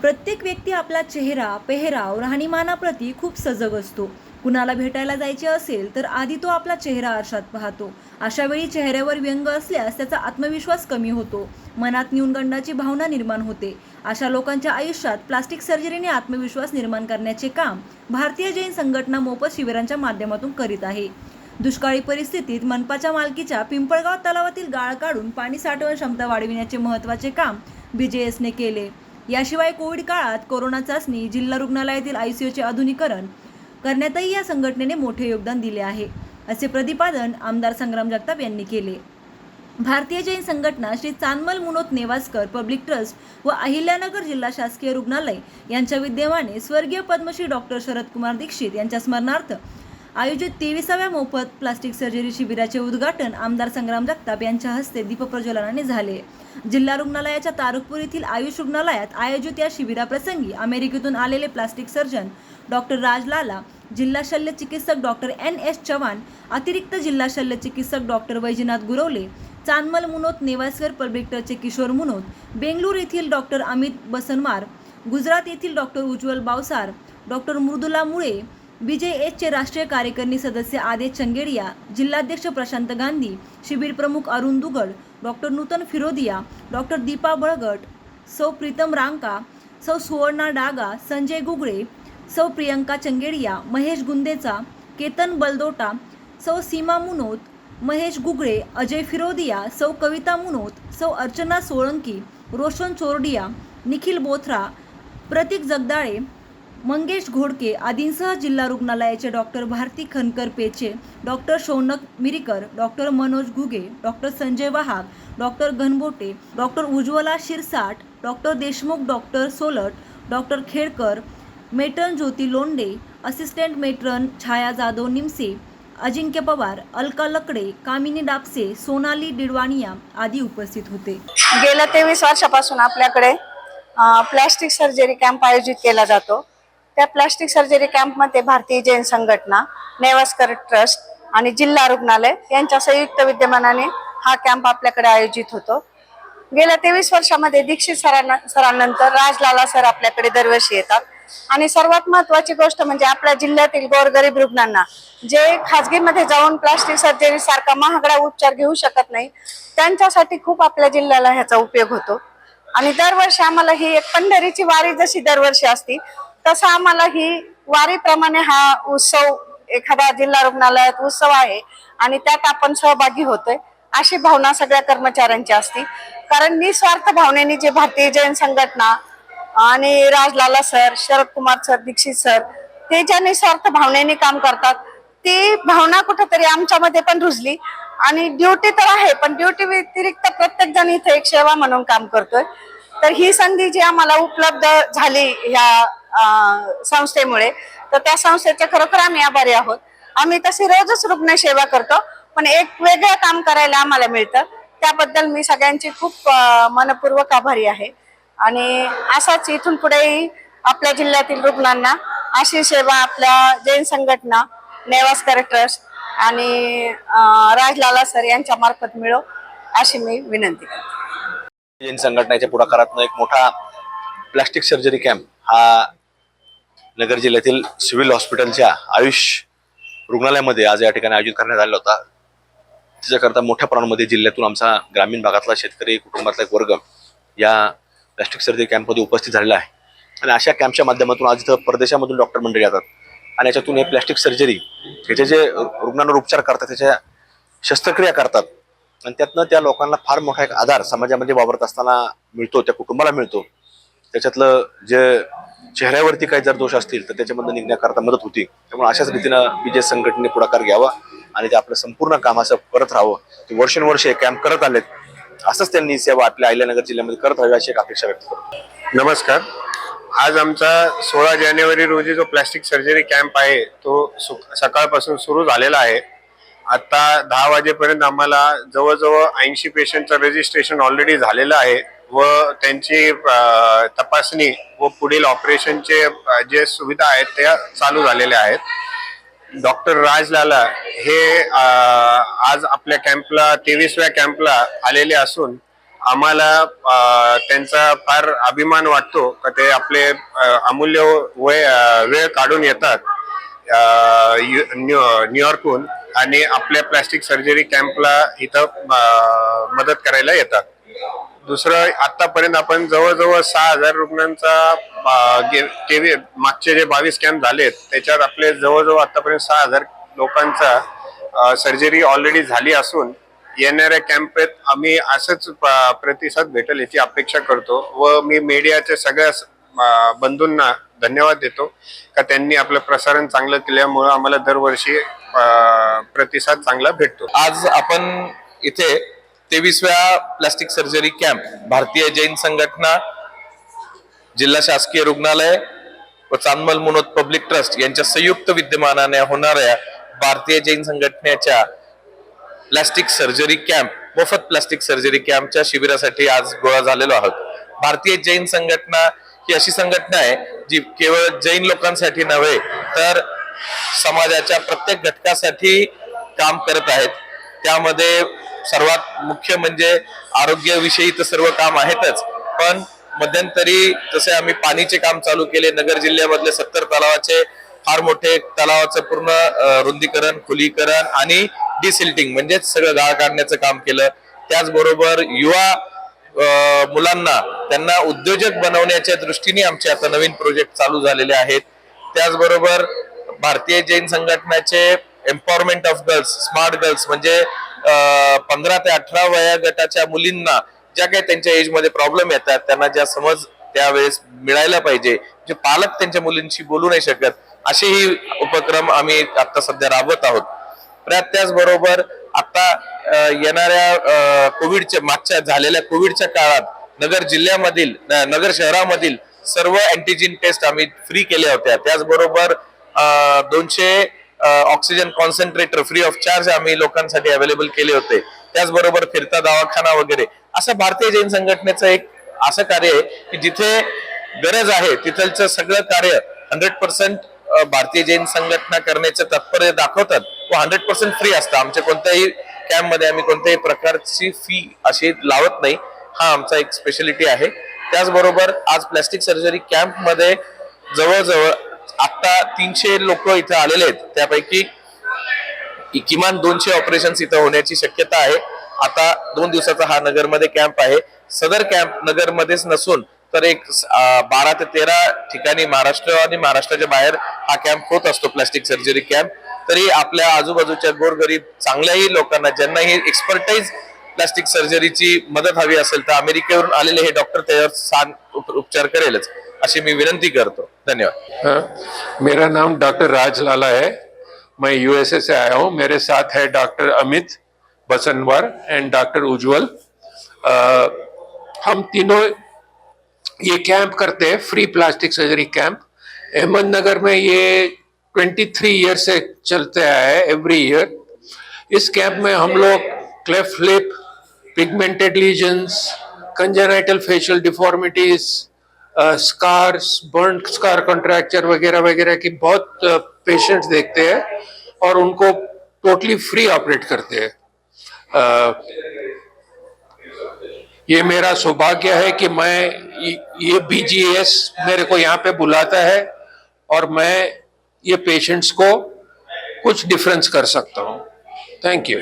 प्रत्येक व्यक्ती आपला चेहरा पेहराव राहणीमानाप्रती खूप सजग असतो. कुणाला भेटायला जायचे असेल तर आधी तो आपला चेहरा आरशात पाहतो. अशा वेळी चेहऱ्यावर व्यंग असल्यास त्याचा आत्मविश्वास कमी होतो. मनात न्यूनगंडाची भावना निर्माण होते. अशा लोकांच्या आयुष्यात प्लास्टिक सर्जरीने आत्मविश्वास निर्माण करण्याचे काम भारतीय जैन संघटना मोफत शिबिरांच्या माध्यमातून करीत आहे. दुष्काळी परिस्थितीत मनपाच्या मालकीच्या पिंपळगाव तलावातील गाळ काढून पाणी साठवण क्षमता वाढविण्याचे महत्त्वाचे काम बीजेएसने केले. याशिवाय कोविड काळात कोरोना चाचणी जिल्हा रुग्णालयातील आयसीयूचे आधुनिकरण करण्यातही या संघटनेने मोठे योगदान दिले आहे असे प्रतिपादन आमदार संग्राम जगताप यांनी केले. भारतीय जैन संघटना श्री चांदमल मुनोत नेवासकर पब्लिक ट्रस्ट व अहिल्यानगर जिल्हा शासकीय रुग्णालय यांच्या विद्यमाने स्वर्गीय पद्मश्री डॉक्टर शरदकुमार दीक्षित यांच्या स्मरणार्थ आयोजित तेविसाव्या मोफत प्लास्टिक सर्जरी शिबिराचे उद्घाटन आमदार संग्राम जगताप यांच्या हस्ते दीपप्रज्वलनाने झाले. जिल्हा रुग्णालयाच्या तारुकपूर येथील आयुष रुग्णालयात आयोजित या शिबिराप्रसंगी अमेरिकेतून आलेले plastic surgeon doctor Raj Lala जिल्हा शल्य चिकित्सक डॉक्टर एन. एस. चव्हाण अतिरिक्त जिल्हा शल्य चिकित्सक डॉक्टर वैजनाथ गुरवले चांदमल मुनोत नेवासकर पब्लिकटरचे किशोर मुनोत बेंगलूर येथील डॉक्टर अमित बसनवार गुजरात येथील डॉक्टर उज्ज्वल बावसार डॉक्टर मृदुला मुळे बीजेएचचे राष्ट्रीय कार्यकारिणी सदस्य आदेश चंगेडिया जिल्हाध्यक्ष प्रशांत गांधी शिबिर प्रमुख अरुण दुगड डॉक्टर नूतन फिरोदिया डॉक्टर दीपा बळगट सौ प्रीतम रांका सौ सुवर्णा डागा संजय गुगळे सौ प्रियंका चंगेडिया महेश गुंदेचा केतन बलदोटा सौ सीमा मुनोत महेश गुगळे अजय फिरोदिया सौ कविता मुनोत सौ अर्चना सोळंकी रोशन चोरडिया निखिल बोथरा प्रतीक जगदाळे मंगेश घोडके आदींसह जिल्हा रुग्णालयाचे doctor Bharati Khankar पेचे doctor Shaunak Mirikar doctor Manoj Ghuge doctor Sanjay Wahag doctor Ghanbote doctor Ujjwala Shirsat doctor Deshmukh doctor Solat doctor Khedkar matron Jyoti Londe assistant matron Chhaya Jadhav Nimse Ajinkya Pawar Alka Lakde Kamini Dapse Sonali Didwania आदी उपस्थित होते. गेल्या तेवीस वर्षापासून आपल्याकडे plastic surgery camp आयोजित केला जातो. त्या प्लास्टिक सर्जरी कॅम्पमध्ये भारतीय जैन संघटना नेवास्कर ट्रस्ट आणि जिल्हा रुग्णालय यांच्या संयुक्त विद्यमानाने हा कॅम्प आपल्याकडे आयोजित होतो. गेल्या तेवीस वर्षामध्ये दीक्षित सरांना सरांनंतर राजलाला सर आपल्याकडे दरवर्षी येतात. आणि सर्वात महत्वाची गोष्ट म्हणजे आपल्या जिल्ह्यातील गोरगरीब रुग्णांना जे खाजगीमध्ये जाऊन प्लास्टिक सर्जरी सारखा महागडा उपचार घेऊ शकत नाही त्यांच्यासाठी खूप आपल्या जिल्ह्याला ह्याचा उपयोग होतो. आणि दरवर्षी आम्हाला ही एक पंढरीची वारी जशी दरवर्षी असती तसं आम्हाला ही वारीप्रमाणे हा उत्सव एखादा जिल्हा रुग्णालयात उत्सव आहे आणि त्यात आपण सहभागी होतोय. अशी भावना सगळ्या कर्मचाऱ्यांची असती. कारण निस्वार्थ भावनेने जे भारतीय जैन संघटना आणि Rajlala sir Sharad Kumar sir Dikshit sir ते ज्या निस्वार्थ भावनेने काम करतात ती भावना कुठेतरी आमच्यामध्ये पण रुजली. आणि ड्युटी तर आहे पण ड्युटी व्यतिरिक्त प्रत्येक जण इथे एक सेवा म्हणून काम करतोय. तर ही संधी जी आम्हाला उपलब्ध झाली ह्या संस्थेमुळे. तर त्या संस्थेचे खरोखर आम्ही आभारी आहोत. आम्ही तशी रोजच रुग्ण सेवा करतो पण एक वेगळं काम करायला आम्हाला मिळतं. त्याबद्दल मी सगळ्यांची खूप मनपूर्वक आभारी आहे. आणि असाच इथून पुढेही आपल्या जिल्ह्यातील रुग्णांना अशी सेवा आपल्या जैन संघटना नेवास्कर ट्रस्ट आणि राजलाला सर यांच्या मार्फत मिळो अशी मी विनंती करते. जैन संघटनेच्या पुढाकारातून एक मोठा प्लास्टिक सर्जरी कॅम्प हा नगर जिल्ह्यातील सिव्हिल हॉस्पिटलच्या आयुष रुग्णालयामध्ये आज या ठिकाणी आयोजित करण्यात आलेला होता. त्याच्याकरता मोठ्या प्रमाणामध्ये जिल्ह्यातून आमचा ग्रामीण भागातला शेतकरी कुटुंबातला एक वर्ग या प्लास्टिक सर्जरी कॅम्पमध्ये उपस्थित झालेला आहे. आणि अशा कॅम्पच्या माध्यमातून आज इथं परदेशामधून डॉक्टर मंडळी येतात. आणि याच्यातून हे प्लॅस्टिक सर्जरी ह्याचे जे रुग्णांवर उपचार करतात त्याच्या शस्त्रक्रिया करतात. आणि त्यातनं त्या लोकांना फार मोठा एक आधार समाजामध्ये वावरत असताना मिळतो त्या कुटुंबाला मिळतो. त्याच्यातलं जे चेहऱ्यावरती काही जर दोष असतील तर त्याच्यामधनं निघण्याकरता मदत होती. त्यामुळे अशाच रीतीनं विजय संघटनेने पुढाकार घ्यावा आणि ते आपलं संपूर्ण काम असं करत राहावं ते वर्षानुवर्ष कॅम्प करत आलेत असंच त्यांनी सेवा आपल्या अहिल्यानगर जिल्ह्यामध्ये करत राहावी अशी एक अपेक्षा व्यक्त करतो. नमस्कार. आज आमचा सोळा जानेवारी रोजी जो प्लॅस्टिक सर्जरी कॅम्प आहे तो सु- सकाळपासून सुरू झालेला आहे. आता दहा वाजेपर्यंत आम्हाला जवळजवळ ऐंशी पेशंटचं रजिस्ट्रेशन ऑलरेडी झालेलं आहे. व त्यांची तपासणी व पुढील ऑपरेशनचे जे सुविधा आहेत त्या चालू झालेल्या आहेत. डॉक्टर राजलाला हे आज आपल्या कॅम्पला तेवीसव्या कॅम्पला आलेले असून आम्हाला त्यांचा फार अभिमान वाटतो का ते आपले अमूल्य वय वेळ काढून येतात न्यू- न्यूयॉर्कहून आणि आपल्या प्लास्टिक सर्जरी कॅम्पला इथं मदत करायला येतात. दुसरं आतापर्यंत आपण जवळजवळ सहा हजार रुग्णांचा गे- केवी- मागचे जे बावीस कॅम्प झालेत त्याच्यात आपले जवळजवळ आतापर्यंत सहा हजार लोकांचा सर्जरी ऑलरेडी झाली असून येणाऱ्या कॅम्पेत आम्ही असंच प- प्रतिसाद भेटेल याची अपेक्षा करतो व मी मीडियाच्या सगळ्या बंधूंना धन्यवाद देतो का त्यांनी आपलं प्रसारण चांगलं केल्यामुळं आम्हाला दरवर्षी प्रतिसाद चांगला भेटतो. आज आपण इथे तेवीसव्या प्लास्टिक सर्जरी कॅम्प भारतीय जैन संघटना जिल्हा शासकीय रुग्णालय व चांदमल मुनोद पब्लिक ट्रस्ट यांच्या संयुक्त विद्यमानाने होणाऱ्या भारतीय जैन संघटनेच्या प्लास्टिक सर्जरी कॅम्प मोफत प्लास्टिक सर्जरी कॅम्पच्या शिबिरासाठी आज गोळा झालेलो आहोत. भारतीय जैन संघटना ही अशी संघटना आहे जी केवळ जैन लोकांसाठी नव्हे तर समाजाच्या प्रत्येक घटकासाठी काम करत आहेत. त्यामध्ये सर्वात मुख्य म्हणजे आरोग्याविषयी तर सर्व काम आहेतच. पण मध्यंतरी जसे आम्ही पाणीचे काम चालू केले नगर जिल्ह्यामधले सत्तर तलावाचे फार मोठे तलावाचं पूर्ण रुंदीकरण खुलीकरण आणि डिसिल्टिंग म्हणजेच सगळं गाळ काढण्याचं काम केलं. त्याचबरोबर युवा मुलांना त्यांना उद्योजक बनवण्याच्या दृष्टीने आमचे आता नवीन प्रोजेक्ट चालू झालेले आहेत. त्याचबरोबर भारतीय Jain संघटनाचे empowerment of girls smart girls म्हणजे पंधरा ते अठरा वया गटाच्या मुलींना ज्या काही त्यांच्या एजमध्ये प्रॉब्लेम येतात त्यांना ज्या समज त्यावेळेस मिळायला पाहिजे जे पालक त्यांच्या मुलींशी बोलू नाही शकत असेही उपक्रम आम्ही आता सध्या राबवत आहोत. त्याचबरोबर आता येणाऱ्या कोविडच्या मागच्या झालेल्या कोविडच्या काळात नगर जिल्ह्यामधील नगर शहरामधील सर्व अँटीजिन टेस्ट आम्ही फ्री केल्या होत्या. त्याचबरोबर दोनशे oxygen concentrator free of charge आम्ही लोकांसाठी अवेलेबल केले होते. त्याचबरोबर फिरता दवाखाना वगैरे. असं भारतीय जैन संघटनेचं एक असं कार्य आहे की जिथे गरज आहे तिथलचं सगळं कार्य हंड्रेड पर्सेंट भारतीय जैन संघटना करण्याचं तात्पर्य दाखवतात. व हंड्रेड पर्सेंट फ्री असतं. आमच्या कोणत्याही कॅम्पमध्ये आम्ही कोणत्याही प्रकारची फी अशी लावत नाही. हा आमचा एक स्पेशालिटी आहे. त्याचबरोबर आज प्लॅस्टिक सर्जरी कॅम्पमध्ये जवळजवळ आता तीनशे लोक इथे आलेले आहेत. त्यापैकी किमान दोनशे ऑपरेशन इथं होण्याची शक्यता आहे. आता दोन दिवसाचा हा नगरमध्ये कॅम्प आहे. सदर कॅम्प नगरमध्येच नसून तर एक बारा ते तेरा ठिकाणी महाराष्ट्र आणि महाराष्ट्राच्या बाहेर हा कॅम्प होत असतो प्लास्टिक सर्जरी कॅम्प तरी आपल्या आजूबाजूच्या गोरगरीब चांगल्याही लोकांना ज्यांना ही एक्सपर्टाईज प्लास्टिक सर्जरीची मदत हवी असेल तर अमेरिकेवरून आलेले हे डॉक्टर त्याच्यावर सांग उप- उपचार करेलच अशी मी विनंती करतो. धन्यवाद। हाँ, मेरा नाम डॉक्टर राज लाला है। मैं यूएसए से आया हूँ। मेरे साथ है doctor Amit Basanwar and doctor Ujjwal. हम तीनों ये कैंप करते हैं free plastic surgery camp Ahmednagar में ये 23 ईयर से चलते आया है एवरी ईयर इस कैंप में हम लोग cleft lip pigmented lesions congenital facial deformities scars burn scar contracture वगैरह वगैरह की बहुत पेशेंट्स देखते हैं और उनको टोटली फ्री ऑपरेट करते हैं। ये मेरा सौभाग्य है कि मैं ये- बीजीएस मेरे को यहाँ पे बुलाता है और मैं ये पेशेंट्स को कुछ डिफरेंस कर सकता हूँ। Thank you